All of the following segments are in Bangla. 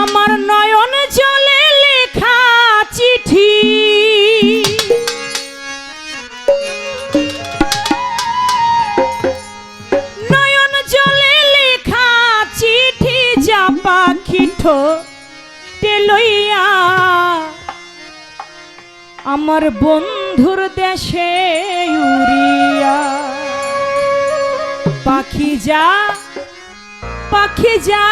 আমার নয়ন চলে লেখা চিঠি। নয়ন চলে লেখা চিঠি যা পাখিঠ লইয়া। আমার বন্ধুর দেশে উড়িয়া। পাখি যা পাখি যা।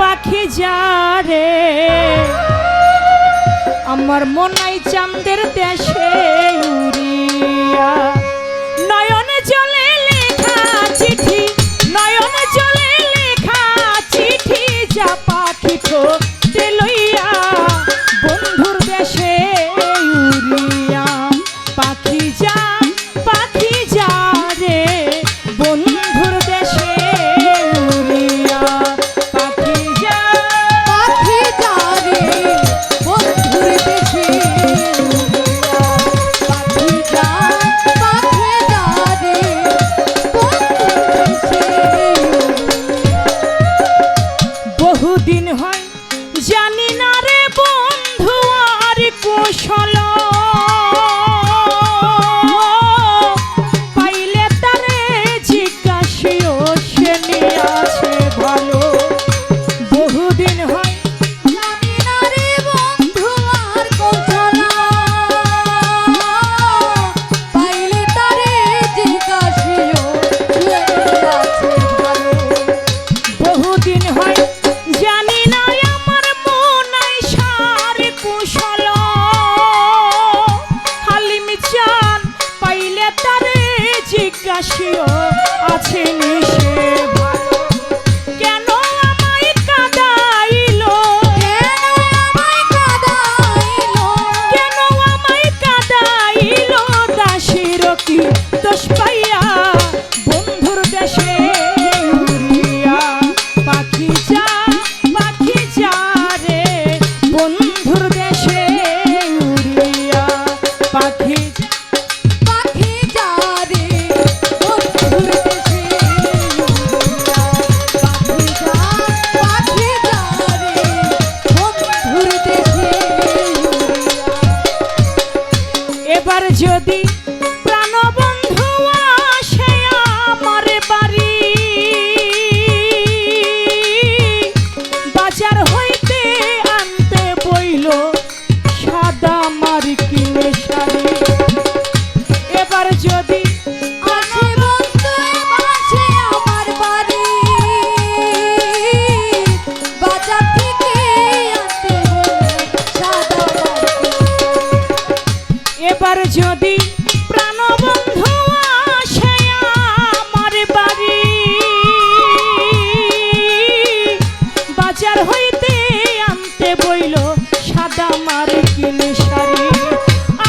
পাখি যারে। আমার মনাই চান্দের দেশে। দিন হয়? জানি না রে বন্ধু আর কৌশল একবার যদি প্রাণবন্ধু আমার বাড়ি, বাজার হইতে আনতে বইল সাদা মার কিনে শাড়ি।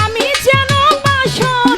আমি যেন বাসন